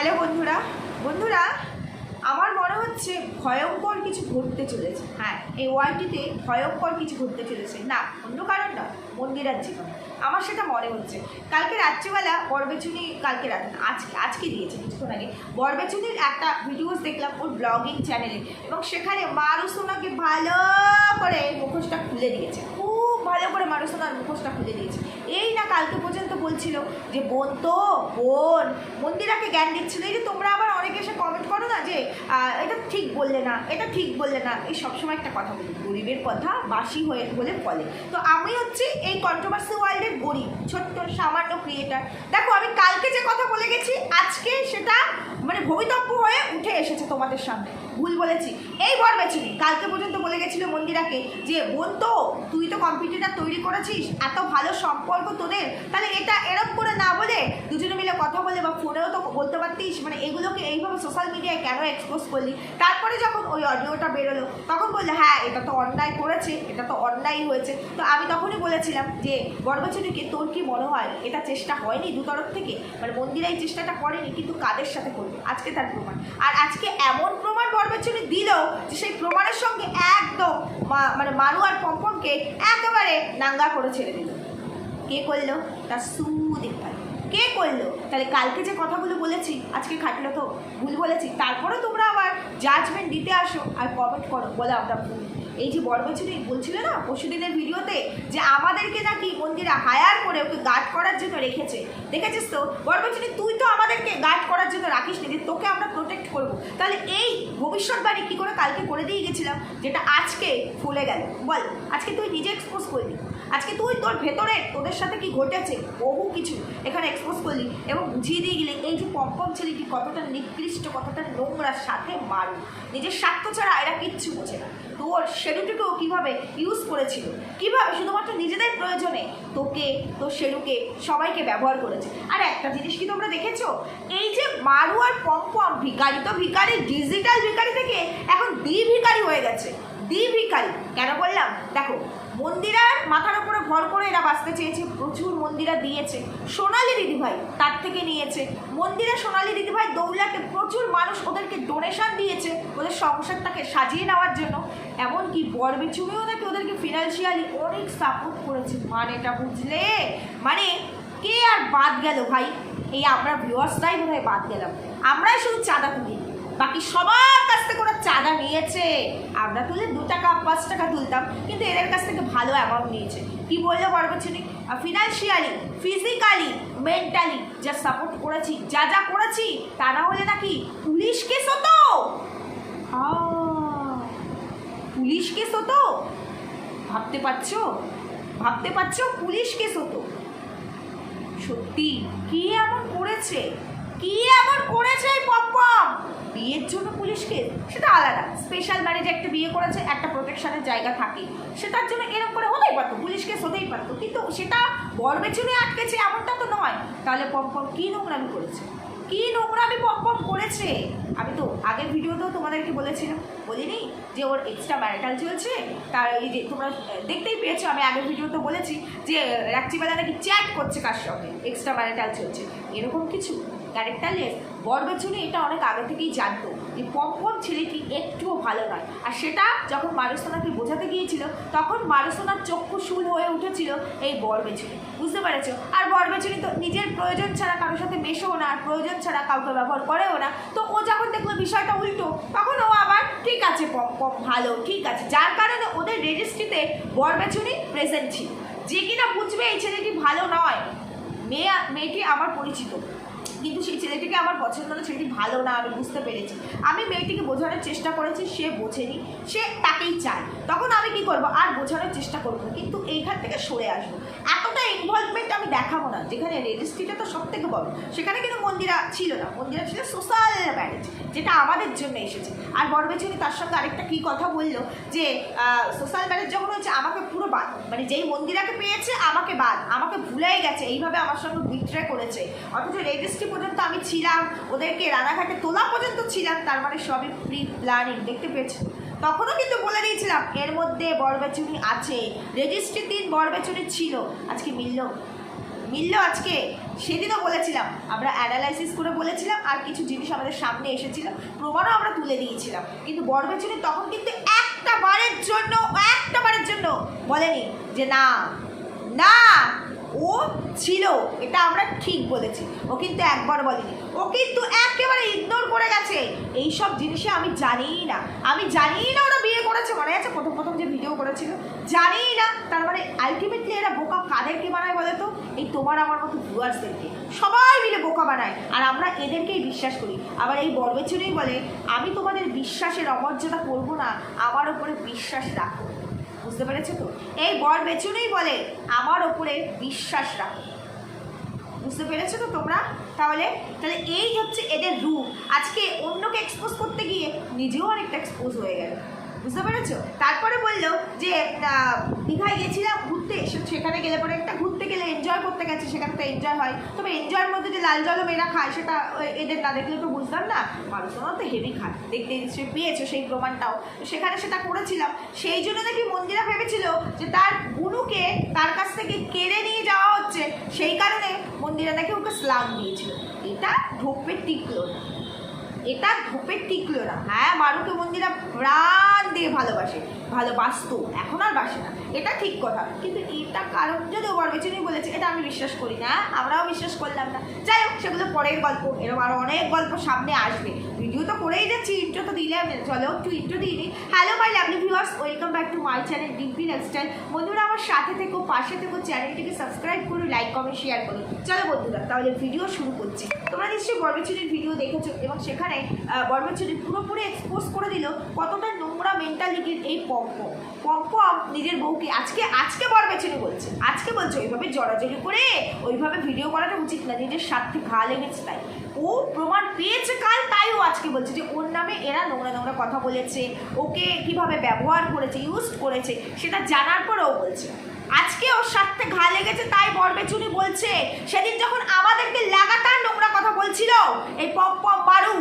Hello বন্ধুরা। বন্ধুরা, আমার মনে হচ্ছে ভয়ঙ্কর কিছু ঘটতে চলেছে। হ্যাঁ এই ওয়ার্ল্ডটিতে ভয়ঙ্কর কিছু ঘটতে চলেছে। না, অন্য কারণ না মন্দিরার জীবন। আমার সেটা মনে হচ্ছে। কালকে রাত্রিবেলা বরবেচুনি কালকে রাত আজকে আজকে দিয়েছে, কিছুক্ষণ আগে। বরবেচুনির একটা ভিডিওস দেখলাম ওর ব্লগিং চ্যানেলে এবং সেখানে মারুসোনাকে ভালো করে মুখোশটা খুলে দিয়েছে। খুব ভালো করে মারুসোনার মুখোশটা খুলে দিয়েছে। এই না কালকে পর্যন্ত বলছিল যে, বোন তো, বোন, মন্দিরাকে জ্ঞান দিচ্ছিল। এই যে তোমরা আবার অনেকে এসে কমেন্ট করো না যে এটা ঠিক বললে না, এটা ঠিক বললে না? এই সবসময় একটা কথা বলি, গরিবের কথা বাসি হয়ে বলে বলে। তো আমি হচ্ছি এই কন্ট্রোভার্সি ওয়ার্ল্ডের গরিব, ছোট্ট, সামান্য ক্রিয়েটার দেখো, আমি কালকে যে কথা বলে গেছি, আজকে সেটা মানে ভবিতব্য হয়ে উঠে এসেছে তোমাদের সামনে। ভুল বলেছি। এই বর বেছিনি কালকে পর্যন্ত বলে গেছিল মন্দিরাকে যে, বোন তো, তুই তো কম্পিউটার তৈরি করেছিস, এত ভালো সম্পর্ক তোদের, তাহলে এটা এরকম করে না বলে দুজনে মিলে কথা বলে বা ফোনেও তো বলতে পারতিস? মানে এগুলোকে এইভাবে সোশ্যাল মিডিয়ায় কেন এক্সপোজ করলি? তারপরে যখন ওই অডিওটা বেরোলো, তখন বললে হ্যাঁ এটা তো অন্যায় করেছে, এটা তো অন্যায় হয়েছে। তো আমি তখনই বলেছিলাম যে বরবচুরিকে তোর কি মনে হয়? এটা চেষ্টা হয়নি দু তরফ থেকে? মানে মন্দিরা এই চেষ্টাটা করেনি, কিন্তু কাদের সাথে করবে? আজকে তার প্রমাণ। আর আজকে এমন বরবচুরি দিল যে সেই প্রমাণের সঙ্গে একদম মানে মারু আর পম্পমকে একেবারে নাঙ্গা করে ছেড়ে দিল। কে করল? তার সুদীপাল কে করল? তাহলে কালকে যে কথাগুলো বলেছি, আজকে খাটলো তো, ভুল বলেছি তারপরে তোমরা আবার জাজমেন্ট দিতে আসো আর কমেন্ট করো, বলে আমরা ভুল। এই যে বরবছরই বলছিল না পরশুদিনের ভিডিওতে যে আমাদেরকে নাকি মন্দিরা হায়ার করে ওকে গার্ড করার জন্য রেখেছে। দেখেছিস তো? বরবছরী তুই তো আমাদেরকে গার্ড করার জন্য রাখিস নি যে তোকে আমরা প্রোটেক্ট করব। তাহলে এই ভবিষ্যৎবাণী কী করে কালকে করে দিয়ে গেছিলাম? যেটা আজকে ফুলে গেল। বল, আজকে তুই নিজে এক্সপোজ করলি। আজকে তুই তোর ভেতরে তোদের সাথে কি ঘটেছে? বহু কিছু এখানে এক্সপোজ করলি এবং বুঝিয়ে দিয়ে গেলে, এই যে পম্পম ছেলেটি কতটা নিকৃষ্ট, কতটা নোংরা, সাথে মারু। নিজের স্বার্থ ছাড়া এরা কিচ্ছু বোঝে না। তোর শেডুটিকেও কীভাবে ইউজ করেছিল? কীভাবে? শুধুমাত্র নিজেদের প্রয়োজনে তোকে, তোর সেলুকে সবাইকে ব্যবহার করেছে। আর একটা জিনিস কি তোমরা দেখেছ? এই যে মারু আর পম্পম ভিকারি তো ভিকারি ডিজিটাল ভিকারি থেকে এখন দি ভিকারি হয়ে গেছে। দি ভিকারি কেন বললাম? দেখো মন্দিরার মাথার উপরে ভর করে এরা বাঁচতে চেয়েছে, প্রচুর মন্দিরা দিয়েছে। সোনালি দিদিভাই তার থেকে নিয়েছে। মন্দিরা সোনালি দিদিভাই দৌলাকে প্রচুর মানুষ ওদেরকে ডোনেশন দিয়েছে ওদের সংসারটাকে সাজিয়ে নেওয়ার জন্য। এমনকি বরবেচুমিও নাকি ওদেরকে ফিনান্সিয়ালি অনেক সাপোর্ট করেছে। মানেটা বুঝলে? মানে কে আর বাদ গেল ভাই? এই আমরা ভিউয়ার্সটাই বোধ হয় বাদ গেলাম। আমরাই শুধু চাঁদা তুলি। বাকি সবার কাছ নিয়েছে। আমরা তুলে দু টাকা, পাঁচ টাকা তুলতাম, কিন্তু এদের কাছ থেকে ভালো অ্যামাউন্ট নিয়েছে। কি বলল বরবছরী ফিনান্সিয়ালি ফিজিক্যালি মেন্টালি যা সাপোর্ট করেছি, যা যা করেছি, তা না হলে নাকি পুলিশ কেস হতো? পুলিশ কেস হতো? ভাবতে পারছ? ভাবতে পারছ পুলিশ কেস হতো? সত্যি, কি এমন করেছে? কি এমন করেছে এই পপম বিয়ের জন্য পুলিশকে? সেটা আলাদা। স্পেশাল ম্যারেজে একটা বিয়ে করেছে, একটা প্রোটেকশনের জায়গা থাকে। সেটার জন্য এরকম করে হতেই পারতো পুলিশ কেস হতেই পারতো। কিন্তু সেটা বর পেছনে আটকেছে এমনটা তো নয়। তাহলে পপম কি নোংরামি করেছে? কি নোংরামি পপম করেছে? আমি তো আগের ভিডিওতেও তোমাদেরকে বলেছিলাম, বলিনি যে ওর এক্সট্রা ম্যারিটাল চলছে। তার এই যে তোমরা দেখতেই পেয়েছ, আমি আগের ভিডিওতে বলেছি যে রাত্রিবেলা নাকি চ্যাট করছে কার সঙ্গে। এক্সট্রা ম্যারিটাল চলছে। এরকম কিছু? ক্যারেক্টারলেস বরবেচুনি এটা অনেক আগে থেকেই জানতো যে পম্পম ছেলেটি একটুও ভালো নয়। আর সেটা যখন মারুসোনাকে বোঝাতে গিয়েছিল, তখন মারুসোনার চক্ষু শুল হয়ে উঠেছিল এই বরবেচুনি বুঝতে পেরেছ? আর বরবেচুনি তো নিজের প্রয়োজন ছাড়া কারোর সাথে মেশেও না, আর প্রয়োজন ছাড়া কাউকে ব্যবহার করেও না। তো ও যখন দেখল বিষয়টা উল্টো, তখন ও আবার, ঠিক আছে পম পম ভালো, ঠিক আছে। যার কারণে ওদের রেজিস্ট্রিতে বরবেচুনি প্রেজেন্ট ছিল। যে কিনা বুঝবে এই ছেলেটি ভালো নয়, মেয়ে, মেয়েটি আমার পরিচিত। কিন্তু সেই ছেলেটিকে আমার পছন্দ না, ছেলেটি ভালো না, আমি বুঝতে পেরেছি। আমি মেয়েটিকে বোঝানোর চেষ্টা করেছি, সে বোঝেনি, সে তাকেই চায়। তখন আমি কি করব? আর বোঝানোর চেষ্টা করব না। কিন্তু এইখান থেকে সরে আসব। এতটা ইনভলভমেন্ট আমি দেখাবো না, যেখানে রেজিস্ট্রিটা তো সব থেকে বড়। সেখানে কিন্তু মন্দিরা ছিল না। মন্দিরা ছিল সোশ্যাল ম্যারেজ যেটা আমাদের জন্য এসেছে। আর বড়বেচুনি তার সঙ্গে আরেকটা কী কথা বলল? যে সোশ্যাল ম্যারেজ যখন হচ্ছে আমাকে পুরো বাদ। মানে যেই মন্দিরাকে পেয়েছে, আমাকে বাদ। আমাকে ভুলেই গেছে। এইভাবে আমার সঙ্গে বিট্রে করেছে। অথচ রেজিস্ট্রি পর্যন্ত আমি ছিলাম, ওদেরকে রানাঘাটে তোলা পর্যন্ত ছিলাম, তার মানে সবই প্রি প্ল্যানিং দেখতে পেয়েছ তখনও কিন্তু বলে দিয়েছিলাম, এর মধ্যে বরবেচুনি আছে রেজিস্ট্রির দিন বরবেচুনি ছিল, আজকে মিলল। মিলল আজকে, সেদিনও বলেছিলাম, আমরা অ্যানালাইসিস করে বলেছিলাম, আর কিছু জিনিস আমাদের সামনে এসেছিল, প্রমাণও আমরা তুলে দিয়েছিলাম। কিন্তু বরবেচুনি তখন কিন্তু একটা বারের জন্য, একটা বারের জন্য বলেনি যে না না, ও ছিল, এটা আমরা ঠিক বলেছি। ও কিন্তু একবার বলেনি। ও কিন্তু একেবারে ইগনোর করে গেছে। এই সব জিনিসে আমি জানিই না। আমি জানিই না ওরা বিয়ে করেছে। মনে আছে প্রথম প্রথম যে ভিডিও করেছিল? জানিই না। তার মানে আলটিমেটলি এরা বোকা কাদেরকে বানায় বলে তো? এই তোমার আমার মতো ভিউয়ার্সদেরকে সবাই মিলে বোকা বানায়। আর আমরা এদেরকেই বিশ্বাস করি। আবার এই বরবেচুনেই বলে, আমি তোমাদের বিশ্বাসের অমর্যাদা করব না। আমার ওপরে বিশ্বাস রাখো। বুঝতে পেরেছ তো? এই বর বেচুনেই বলে, আমার ওপরে বিশ্বাস রাখো। বুঝতে পেরেছ তো তোমরা? তাহলে তাহলে এই হচ্ছে এদের রূপ। আজকে অন্যকে এক্সপোজ করতে গিয়ে নিজেও অনেকটা এক্সপোজ হয়ে গেল। বুঝতে পেরেছ? তারপরে বলল যে দীঘায় গেছিলাম ঘুরতে, সে- সেখানে গেলে পরে একটা ঘুরতে গেলে এনজয় করতে গেছে সেখানে তো এনজয় হয়। তবে এনজয়ের মধ্যে যে লাল জলও মেয়েরা খায়, সেটা এদের না দেখলে তো বুঝতাম না। মানুষজন তো হেভি খায়। দেখতে নিশ্চয়ই পেয়েছ সেই প্রমাণটাও। সেখানে সেটা করেছিলাম। সেই জন্য নাকি মন্দিরা ভেবেছিল যে তার গুরুকে তার কাছ থেকে কেড়ে নিয়ে যাওয়া হচ্ছে। সেই কারণে মন্দিরা নাকি ওকে স্লাম দিয়েছিল। এটা ঢোপে টিকলো না। এটা ধোপে টিকলো না হ্যাঁ মারুকে মন্দিরা প্রাণ দিয়ে ভালোবাসে, ভালোবাসতো। এখন আর বাসে না। এটা ঠিক কথা। কিন্তু এটা কারণ যদি ওবার বেচুনি বলেছে, এটা আমি বিশ্বাস করি না। আমরাও বিশ্বাস করলাম না। যাই হোক, সেগুলো পরের গল্প। এরকম আরও অনেক গল্প সামনে আসবে। ভিডিও তো করেই যাচ্ছি ইন্ট্রো তো দিলে দিলাম, চলো একটু ইন্ট্রো দিয়ে দিই hello my lovely viewers welcome back to my channel Dimpy lifestyle বন্ধুরা, আমার সাথে থেকো, পাশে থেকো চ্যানেলটিকে সাবস্ক্রাইব করো লাইক কমেন্ট শেয়ার করো। চলো বন্ধুরা, তাহলে ভিডিও শুরু করছি। তোমরা নিশ্চয়ই বরবেচুরির ভিডিও দেখেছ এবং সেখানে বরবেচুরি পুরোপুরি এক্সপোজ করে দিল কতটা নোংরা মেন্টালিটির এই পম্প পম্পম নিজের বউকে, আজকে আজকে বরবেচুরি বলছে। আজকে বলছে, ওইভাবে জড়াজড়ি করে, ওইভাবে ভিডিও করাটা উচিত না, নিজের স্বার্থে ঘা লেগেছে তাই। ও প্রমাণ পেয়েছে কাল, তাই ও আজকে বলছে যে, ওর নামে এরা নোংরা নোংরা কথা বলেছে, ওকে কীভাবে ব্যবহার করেছে ইউজ করেছে, সেটা জানার পরেও বলছে। আজকে ওর সাথে ঘা লেগেছে, তাই বরবেচুনি বলছে, সেদিন যখন আমাদেরকে লাগাতার নোংরা কথা বলছিল, এই পপ পপ মারু,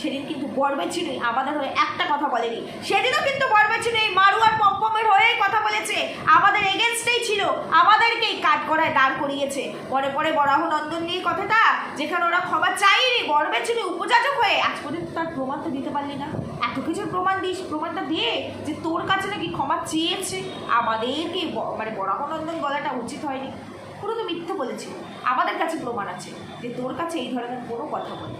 সেদিন কিন্তু বরবেচুনি আমাদের হয়ে একটা কথা বলেনি। সেদিনও কিন্তু বরবেচুনি এই মারু আর পম্পমের হয়েই কথা বলেছে। আমাদের এগেনস্টেই ছিল, আমাদেরকেই কাট করায় দাঁড় করিয়েছে। পরে পরে বরাহ নন্দন নিয়ে কথাটা, যেখানে ওরা ক্ষমা চাইনি, বরবেচুনি উপযাচক হয়ে, আজ পর্যন্ত তার প্রমাণ তো দিতে পারলি না। এত কিছুর প্রমাণ দিস, প্রমাণটা দিয়ে যে তোর কাছে নাকি ক্ষমা চেয়েছে। আমাদেরকে মানে বরাহনন্দন গলাটা উচিত হয়নি। পুরো তো মিথ্যে বলেছিল। আমাদের কাছে প্রমাণ আছে যে তোর কাছে এই ধরনের কোনো কথা বলে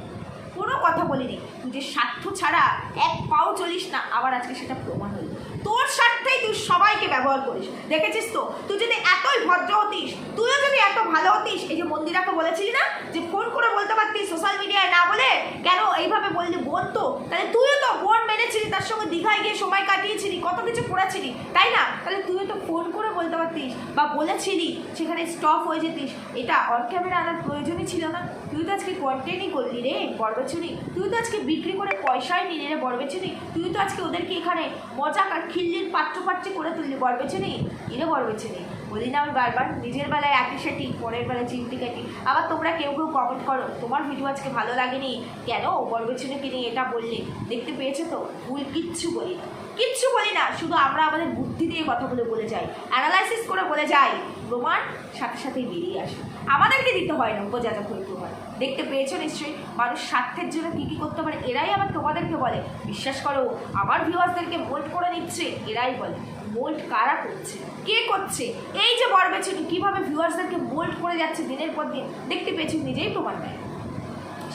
কোনো কথা বলিনি তুই যে স্বার্থ ছাড়া এক পাও চলিস না, আবার আজকে সেটা প্রমাণ হলো। তোর স্বার্থেই তুই সবাইকে ব্যবহার করিস। দেখেছিস তো? তুই যদি এতই ভদ্র হতিস, তুইও যদি এত ভালো হতিস, এই যে মন্দিরাকে বলেছিলি না যে ফোন করে বলতে পারতিস সোশ্যাল মিডিয়ায় না বলে, কেন এইভাবে বললি বোন তো? তাহলে তুইও তো বোন মেনেছিলি, তার সঙ্গে দীঘায় গিয়ে সময় কাটিয়েছিলি, কত কিছু করেছিলি, তাই না? তাহলে তুইও তো ফোন করে বলতে পারতিস বা বলেছিলি, সেখানে স্টপ হয়ে যেতিস। এটা অন ক্যামেরা আনার প্রয়োজনই ছিল না। তুই তো আজকে কন্টেন্টই করলি রে বরবেচুনি তুই তো আজকে বিক্রি করে পয়সাই নিলি রে বরবেচুনি তুই তো আজকে ওদেরকে এখানে মজাক আর খিল্লির পাত্র পাত্রে করে তুললি বরবেচুনি ইরে বরবেচুনি বলি না আমি বারবার, নিজের বেলায় একই সেটি, পরের বেলায় চিমটি কাটি। আবার তোমরা কেউ কেউ কমেন্ট করো, তোমার ভিডিও আজকে ভালো লাগেনি। কেন? বরবেচুনিকে নিয়ে এটা বললে। দেখতে পেয়েছ তো? ভুল কিচ্ছু বলি কিচ্ছু বলি না, শুধু আমরা আমাদের বুদ্ধি দিয়ে কথাগুলো বলে যাই। অ্যানালাইসিস করে বলে যাই। প্রমাণ সাথে সাথেই বেরিয়ে আসে। আমাদেরকে দিতে হয় না হয়ে প্রমাণ দেখতে পেয়েছ নিশ্চয়ই? মানুষ স্বার্থের জন্য কী কী করতে পারে, এরাই আবার তোমাদেরকে বলে। বিশ্বাস করো, আমার ভিউয়ার্সদেরকে ভোল্ট করে নিচ্ছে এরাই বলে। বোল্ড কারা করছে? কে করছে? এই যে বরবেছুনি কীভাবে ভিউয়ার্সদেরকে বোল্ড করে যাচ্ছে দিনের পর দিন? দেখতে পেয়েছি, নিজেই প্রমাণ দেয়।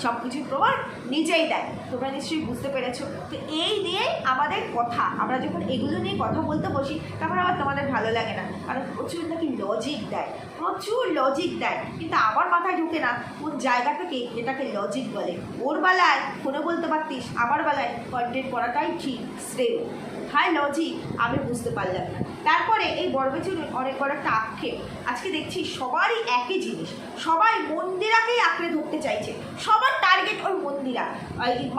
সব কিছুর প্রমাণ নিজেই দেয়। তোমরা নিশ্চয়ই বুঝতে পেরেছ। তো এই নিয়েই আমাদের কথা। আমরা যখন এগুলো নিয়ে কথা বলতে বসি, তখন আবার তোমাদের ভালো লাগে না। কারণ প্রচুর নাকি লজিক দেয়। প্রচুর লজিক দেয়। কিন্তু আমার মাথায় ঢুকে না কোন জায়গা থেকে এটাকে লজিক বলে। ওর বেলায় ফোনে বলতে পারতিস, আমার বেলায় কন্টেন্ট করাটাই ঠিক, শ্রেয়। হাই লজি আমি বুঝতে পারলাম না। তারপরে এই বরবেচুরির অনেক বড় একটা আক্ষেপ। আজকে দেখছি সবারই একই জিনিস। সবাই মন্দিরাকেই আঁকড়ে ধরতে চাইছে। সবার টার্গেট ওই মন্দিরা।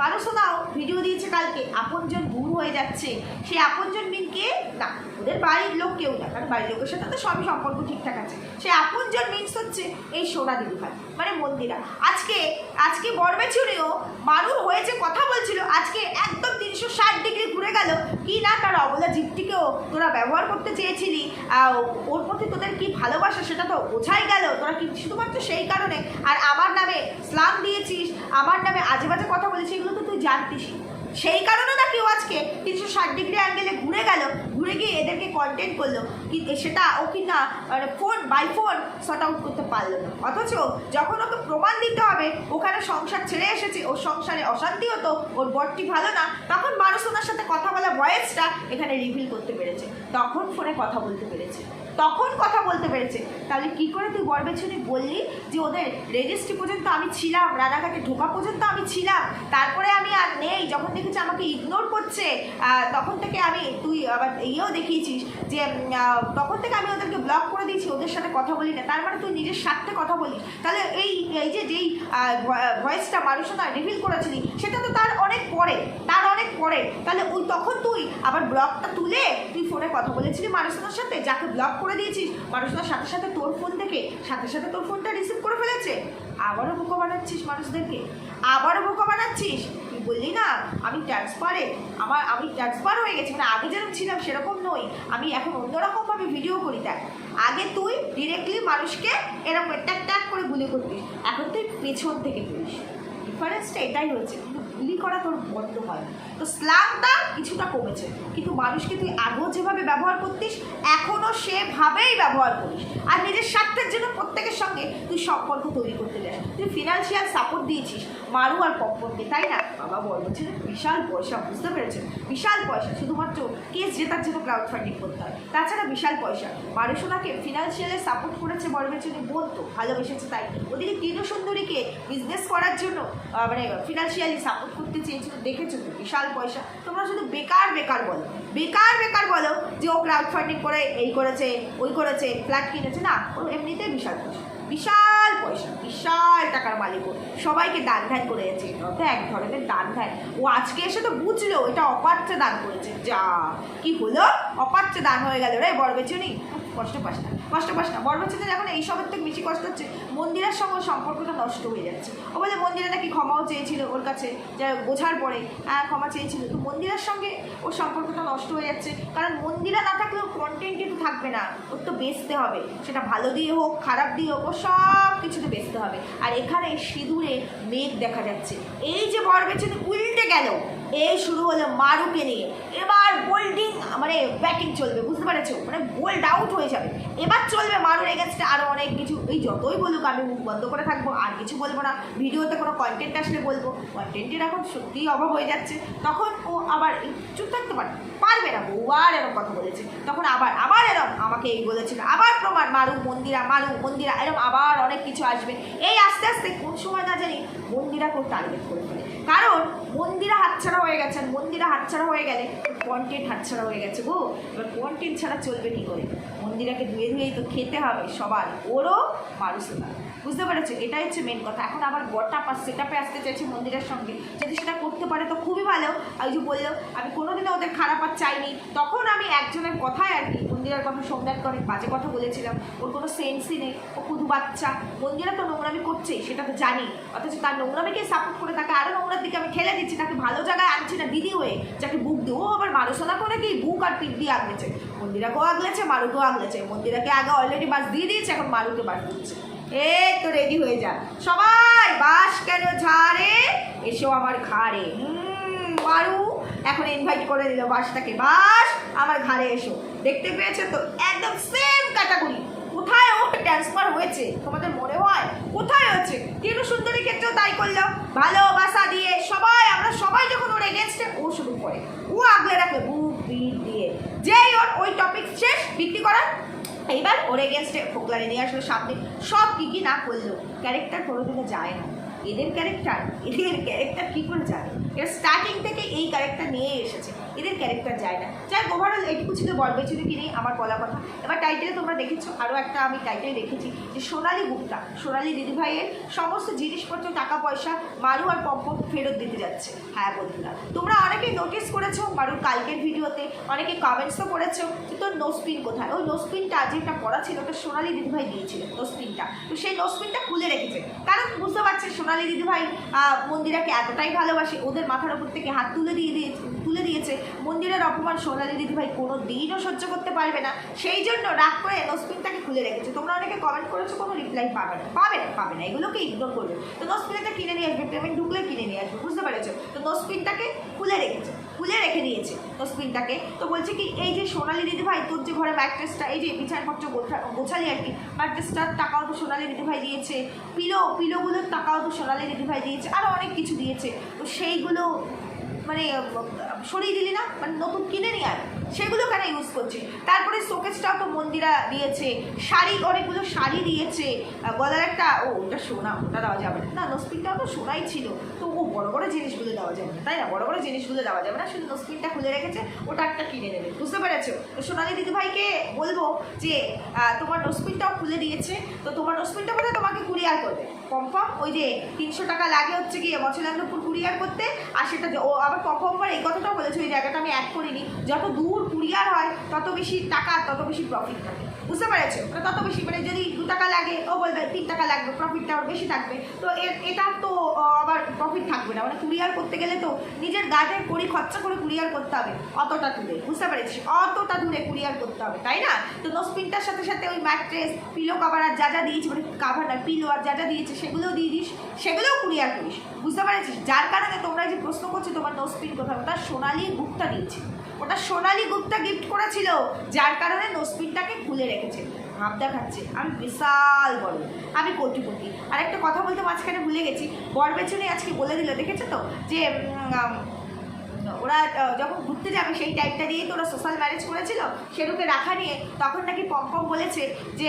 মানুষও দাও ভিডিও দিয়েছে কালকে আপনজন দূর হয়ে যাচ্ছে, সেই আপনজন মিন কে না, ওদের বাড়ির লোক কেউ না, কারণ বাড়ির লোকের সাথে তো সবই সম্পর্ক ঠিকঠাক আছে। সেই আপনজন মিনস হচ্ছে এই সোনা দিদি ভাই মানে মন্দিরা। আজকে আজকে বরবেচুরিও মানুষ হয়েছে কথা বলছিল, আজকে একদম তিনশো ষাট ডিগ্রি ঘুরে গেল, কি না তার অবলা জীবটিকেও তোরা ব্যবহার করতে চেয়েছিলি ওর প্রতি তোদের কি ভালোবাসা সেটা তো বোঝাই গেল, তোরা কি শুধুমাত্র সেই কারণে? আর আমার নামে স্লাম দিয়েছিস, আমার নামে আজে বাজে কথা বলেছিস, এগুলো তো তুই জানতিস সেই কারণে না কেউ আজকে তিনশো ষাট ডিগ্রি অ্যাঙ্গেলে ঘুরে গেল। ঘুরে গিয়ে এদেরকে কন্টেন্ট করল। সেটা ও কি না মানে phone by phone short out করতে পারল না। অথচ যখন ওকে প্রমাণ দিতে হবে, ওখানে সংসার ছেড়ে এসেছে, ওর সংসারে অশান্তি হতো, ওর বরটি ভালো না, তখন মানুষ ওনার সাথে কথা বলা ভয়েসটা এখানে রিভিল করতে পেরেছে। তখন ফোনে কথা বলতে পেরেছে। তখন কথা বলতে পেরেছে। তাহলে কি করে তুই বরবেছনে বললি যে ওদের রেজিস্ট্রি পর্যন্ত আমি ছিলাম রানাঘাটে ঢোকা পর্যন্ত আমি ছিলাম, তারপরে আমি আর নেই, যখন দেখেছি আমাকে ইগনোর করছে তখন থেকে আমি তুই আবার ইয়েও দেখিয়েছিস যে তখন থেকে আমি ওদেরকে ব্লক করে দিয়েছি, ওদের সাথে কথা বলি না তার মানে তুই নিজের স্বার্থে কথা বলিস। তাহলে এই এই যে যেই ভয়েসটা মানুষটা রিভিল করেছিলি, সেটা তো তার অনেক পরে, তার অনেক পরে। তাহলে ওই তখন তুই আবার ব্লকটা তুলে তুই ফোনে কথা বলেছিলি মানুষটার সাথে, যাকে ব্লক করে দিয়েছিস। মানুষ মানুষটার সাথে সাথে তোর ফোন থেকে, সাথে সাথে তোর ফোনটা রিসিভ করে ফেলেছে। আবারও বোকা বানাচ্ছিস মানুষদেরকে। আবারও বোকা বানাচ্ছিস। তুই বললি না, আমি ট্রান্সপারে আমার, আমি ট্রান্সফার হয়ে গেছি। মানে আগে যেরকম ছিলাম, সেরকম নই। আমি এখন অন্যরকমভাবে ভিডিও করি, দেখ। আগে তুই ডিরেক্টলি মানুষকে এরকম ট্যাক ট্যাক করে গুলি করতিস। এখন তুই পেছন থেকে করিস ডিফারেন্সটা এটাই কিন্তু গুলি করা তোর বন্ধ হয় তো স্ল্যামটা কিছুটা কমেছে। কিন্তু মানুষকে তুই আগেও যেভাবে ব্যবহার করতিস, এখনও সেভাবেই ব্যবহার করিস। আর নিজের স্বার্থের জন্য প্রত্যেকের সঙ্গে তুই সম্পর্ক তৈরি করতে যাস। তুই ফিনান্সিয়াল সাপোর্ট দিয়েছিস মারু আর পপ্পনকে তাই না? বাবা বলছে বিশাল পয়সা, বুঝতে পেরেছেন বিশাল পয়সা, শুধুমাত্র কেস জেতার জন্য ক্রাউড ফান্ডিং করতে হয়। তাছাড়া বিশাল পয়সা। মারুসোনাকে ফিনান্সিয়ালে সাপোর্ট করেছে বড়বেচনি বলতো ভালোবেসেছে তাই। ওদিকে তীর সুন্দরীকে বিজনেস করার জন্য মানে ফিনান্সিয়ালি সাপোর্ট করতে চেয়েছিল, দেখেছ তো? বিশাল পয়সা। তোমরা শুধু বেকার বেকার বলো। বেকার বেকার বলো যে ও ক্রাউড ফান্ডিং করে এই করেছে, ওই করেছে ফ্ল্যাট কিনেছে। না, ও এমনিতেই বিশাল পয়সা। বিশাল পয়সা, বিশাল টাকার মালিক। সবাইকে দান ধ্যান করে যাচ্ছে। এটা এক ধরনের দান ধ্যান। ও আজকে এসে তো বুঝলো, এটা অপাত্রে দান করেছে। যা, কি হলো? অপাত্রে দান হয়ে গেল রে, বড় বরবেচনি কষ্ট পাস না। কষ্ট পাস না। বরবেচনের এখন এইসবের থেকে বেশি কষ্ট হচ্ছে। মন্দিরের সঙ্গে সম্পর্কটা নষ্ট হয়ে যাচ্ছে। ও বলে, মন্দিরে নাকি ক্ষমাও চেয়েছিল ওর কাছে, যা বোঝার পরে। হ্যাঁ ক্ষমা চেয়েছিল। তো মন্দিরের সঙ্গে ওর সম্পর্কটা নষ্ট হয়ে যাচ্ছে। কারণ মন্দিরা না থাকলে ওর কন্টেন্ট কিন্তু থাকবে না। ওর তো বেচতে হবে। সেটা ভালো দিয়ে হোক, খারাপ দিয়ে হোক, ও সব কিছুতে বেচতে হবে। আর এখানে সিঁদুরে মেঘ দেখা যাচ্ছে। এই যে বর বেচনে উল্টে গেল। এই শুরু হলো মারুকে নিয়ে। এবার বোল্ডিং মানে ব্যাটিং চলবে, বুঝতে পেরেছ? মানে বোল্ড আউট হয়ে যাবে। এবার চলবে মারুর এগেনস্টে আরও অনেক কিছু। এই যতই বলুক, আমি মুখ বন্ধ করে থাকব, আর কিছু বলব না। ভিডিওতে কোনো কন্টেন্ট আসলে বলব। কন্টেন্টের এখন সত্যিই অভাব হয়ে যাচ্ছে। তখন ও আবার চুপ থাকতে পারে, পারবে না। বউ আর এরকম কথা বলেছে। তখন আবার আবার এরম আমাকে এই বলেছিল। আবার প্রমাণ মারু, মন্দিরা মারু, মন্দিরা, এরম আবার অনেক কিছু আসবে। এই আস্তে আস্তে কোন সময় না জানি মন্দিরাকেও টার্গেট করে ফেলে কারণ মন্দিরা হাতছাড়া হয়ে গেছে, আর মন্দিরা হাতছাড়া হয়ে গেলে কন্টেন্ট হাতছাড়া হয়ে গেছে গো। এবার কন্টেন্ট ছাড়া চলবে কী করে? মন্দিরাকে ধুয়ে ধুয়েই তো খেতে হবে সবার। ওরও মারুসোনা বুঝতে পেরেছ? এটাই হচ্ছে মেন কথা। এখন আবার গোটা পাস সেটাপে আসতে চাইছে মন্দিরের সঙ্গে। যদি সেটা করতে পারে তো খুবই ভালো। ওই যে বলল, আমি কোনোদিনও ওদের খারাপ আর চাইনি। তখন আমি একজনের কথায় আর কি মন্দিরার কথা সোমনাথ করে, বাজে কথা বলেছিলাম। ওর কোনো সেন্সই নেই। ও শুধু বাচ্চা। মন্দিরা তো নোংরামি করছেই, সেটা তো জানি। অথচ তার নোংরামিকে সাপোর্ট করে তাকে আরও নোংরার দিকে আমি খেলে দিচ্ছি। তাকে ভালো জায়গায় আনছি না দিদি হয়ে। যাকে বুক ও আবার মারুসোনা করে কি বুক আর পিঠ দিয়ে আগলেছে মন্দিরাকেও আগলেছে মারুকেও আগলেছে। মন্দিরাকে আগে অলরেডি বাস দিয়ে দিয়েছে, এখন মারুকে বাস দিচ্ছে এই তো রেডি হয়ে যা। সবাই, বাস কেন ঝাড়ে? এসো আমার ঘাড়ে। মারু, এখন ইনভাইট করে দিল বাসটাকে। বাস, আমার ঘাড়ে এসো। দেখতে পেয়েছ তো? একদম সেম ক্যাটাগরি কোথায় ও ট্রান্সফার হয়েছে? তোমাদের মনে হয়? কোথায় হচ্ছে কেন সুন্দরী ক্ষেত্রেও তাই করল? ভালোবাসা দিয়ে সবাই আমরা সবাই যখন ওর এগেনস্টে ও শুরু করে ও আগলে রাখে বুক পিঠ দিয়ে যেই ওর ওই টপিক শেষ বিক্রি করা। এইবার ওর এগেনস্টে ফোকলারে নিয়ে আসলো সামনে। সব কী কী না করল ক্যারেক্টার কোনোদিনও যায় না। এদের ক্যারেক্টার এদের ক্যারেক্টার কী করে যায় এরা স্টার্টিং থেকে এই ক্যারেক্টার নিয়ে এসেছে, এদের ক্যারেক্টার যায় না। যাই ওভারঅল এইটুকু ছিল বরবেচুরি কি নেই, আমার বলা কথা। এবার টাইটেলে তোমরা দেখেছ আরও একটা আমি টাইটেল দেখেছি, যে সোনালী গুপ্তা, সোনালী দিদিভাইয়ের সমস্ত জিনিসপত্র, টাকা পয়সা, মারু আর পম্প ফেরত দিতে যাচ্ছে। হ্যাঁ বন্ধুরা, তোমরা অনেকেই নোটিস করেছ, মারুর কালকের ভিডিওতে, অনেকে কমেন্টসও করেছ, যে তোর নোসপিন কোথায়? ওই নোসপিনটা যেটা পড়া ছিল, ওটা সোনালি দিদিভাই দিয়েছিল নোসপিনটা তো সেই নোসপিনটা খুলে রেখেছে। কারণ বুঝতে পারছে, সোনালী দিদিভাই মন্দিরাকে এতটাই ভালোবাসে, ওদের মাথার উপর থেকে হাত তুলে দিয়ে দিয়েছে। তুলে দিয়েছে। মন্দিরের অপমান সোনালী দিদিভাই কোনো দিনও সহ্য করতে পারবে না। সেই জন্য রাগ করে নসপিনটাকে খুলে রেখেছে। তোমরা অনেকে কমেন্ট করেছ, কোনো রিপ্লাই পাবে না। পাবে না পাবে না। এগুলোকে ইগনোর করবে। তো নসপিনটা কিনে নিয়ে আসবে পেমেন্ট ঢুকলে কিনে নিয়ে আসবে, বুঝতে পেরেছ? তো নসপিনটাকে খুলে রেখেছে, খুলে রেখে দিয়েছে নসপিনটাকে তো বলছে কি, এই যে সোনালী দিদিভাই তোর যে ঘরে ম্যাট্রেসটা এই যে বিছানাপত্র গোছা, গোছালি আর কি ম্যাট্রেসটার টাকাও তো সোনালী দিদিভাই দিয়েছে, পিলো, পিলোগুলোর টাকাও তো সোনালী দিদিভাই দিয়েছে আরও অনেক কিছু দিয়েছে। তো সেইগুলো মানে সরিয়ে দিলি না? মানে নতুন কিনে নিয়ে আয়। সেগুলো কেন ইউজ করছে তারপরে শোকেসটাও তো মন্দিরা দিয়েছে। শাড়ি, অনেকগুলো শাড়ি দিয়েছে। গলার একটা ও, ওটা সোনা, ওটা দেওয়া যাবে না। না নসপিনটাও তো সোনাই ছিল। তো ও বড় বড় জিনিসগুলো দেওয়া যাবে না, তাই না? বড় বড় জিনিসগুলো দেওয়া যাবে না। শুধু নসপিনটা খুলে রেখেছে, ওটা একটা কিনে নেবে। বুঝতে পেরেছ? তো সোনালি দিদিভাইকে বলব যে তোমার নসপিনটাও খুলে দিয়েছে। তো তোমার নসপিনটা বোধহয় তোমাকে কুরিয়ার করবে। কনফার্ম ওই যে তিনশো টাকা লাগে হচ্ছে গিয়ে মশলান্ডপুর কুরিয়ার করতে, আর সেটা ও আবার কমফর্মবার এই কথাটাও বলেছে, ওই জায়গাটা আমি অ্যাড করিনি। যত দূর কুরিয়ার হয়, তত বেশি টাকা, তত বেশি প্রফিট থাকে। বুঝতে পেরেছ? মানে তত বেশি মানে যদি দু টাকা লাগে, ও বলবে তিন টাকা লাগবে প্রফিটটা আবার বেশি থাকবে। তো এটা তো আবার প্রফিট থাকবে না। মানে কুরিয়ার করতে গেলে তো নিজের গাজের করি খরচা করে কুরিয়ার করতে হবে, অতটা দূরে। বুঝতে পেরেছিস অতটা দূরে কুরিয়ার করতে হবে, তাই না? তো নোসপিনটার সাথে সাথে ওই ম্যাট্রেস পিলো কাভার আর যা যা দিয়েছে মানে কাভার না পিলো আর যা যা দিয়েছে, সেগুলোও দিয়ে দিস, সেগুলোও কুরিয়ার করিস। বুঝতে পেরেছিস? যার কারণে তোমরা যে প্রশ্ন করছ, তোমার নোসপিন কোথায়? ওটা সোনালি গুপ্তা দিয়েছে। ওটা সোনালি গুপ্তা গিফট করেছিল, যার কারণে নোসপিনটাকে খুলে রেখেছে। ভাব দেখাচ্ছে, আমি বিশাল বড়, আমি কোটিপতি। কোটি আর একটা কথা বলতে মাঝখানে ভুলে গেছি বর পেছনে আজকে বলে দিল, দেখেছ তো? যে ওরা যখন ঘুরতে যাবে সেই টাইপটা দিয়েই তো ওরা সোশ্যাল ম্যারেজ করেছিল। সেরুকে রাখা নিয়ে তখন নাকি পম্পম বলেছে যে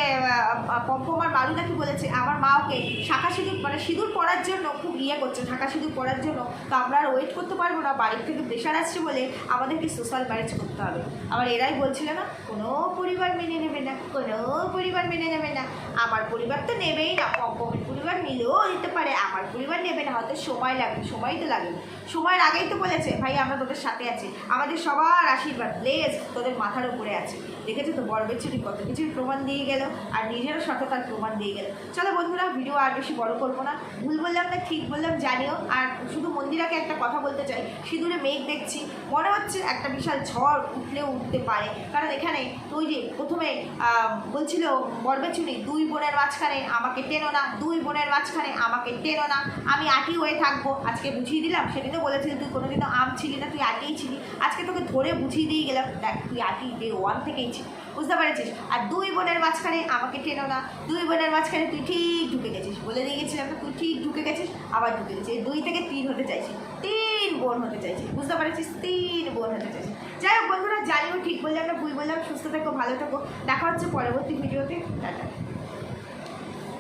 পম্পম আর মারু নাকি বলেছে, আমার মা ওকে শাখা সিঁদুর মানে সিঁদুর পরার জন্য খুব ইয়ে করছে ঢাকা সিঁদুর পরার জন্য। তো আমরা আর ওয়েট করতে পারব না, বাড়ির থেকে প্রেশার আসছে বলে আমাদেরকে সোশ্যাল ম্যারেজ করতে হবে। আবার এরাই বলছিল না, কোনো পরিবার মেনে নেবে না, কোনো পরিবার মেনে নেবে না। আমার পরিবার তো নেবেই না পম্পমের পরিবার নিলেও নিতে পারে, আমার পরিবার নেবে না, হয়তো সময় লাগবে সময় তো লাগে। সময়ের আগেই তো বলেছে, ভাই, আমরা তোদের সাথে আছে। আমাদের সবার আশীর্বাদ। লেজ তোদের মাথার উপরে আছে। দেখেছ তো, বড় বেচুরি কত কিছুর প্রমাণ দিয়ে গেল, আর নিজেরও সততার প্রমাণ দিয়ে গেল। চলো বন্ধুরা, ভিডিও আর বেশি বড় করব না। ভুল বললাম না, ঠিক বললাম, জানিও। আর শুধু মন্দিরাকে একটা কথা বলতে চাই। সিঁদুরে মেঘ দেখছি। মনে হচ্ছে একটা বিশাল ঝড় উঠলেও উঠতে পারে। কারণ এখানে তুই যে প্রথমে বলছিল বরবেচুনি দুই বোনের মাঝখানে আমাকে টেনো না, দুই বোনের মাঝখানে আমাকে টেনো না। আমি আটি হয়ে থাকব। আজকে বুঝিয়ে দিলাম, সেদিনও বলেছিলি, তুই কোনোদিনও আম ছিলি না। তুই আটিই ছিলি। আজকে তোকে ধরে বুঝিয়ে দিয়ে গেলাম, দেখ তুই আটি ডে ওয়ান থেকেই ছিলি। বুঝতে পেরেছিস? আর দুই বোনের মাঝখানে আমাকে টেনো না। দুই বোনের মাঝখানে তুই ঠিক ঢুকে গেছিস। বলে দিয়ে গেছিলাম তুই ঠিক ঢুকে গেছিস, আবার ঢুকে গেছিস। দুই থেকে তিন হতে চাইছিস তিন বোন হতে চাইছিস বুঝতে পেরেছিস? তিন বোন হতে চাইছিস যাই হোক বন্ধুরা, জানিও ঠিক বললাম না, ভুল বললাম, সুস্থ থেকো, ভালো থেকো। দেখা হচ্ছে পরবর্তী ভিডিওতে টাটা।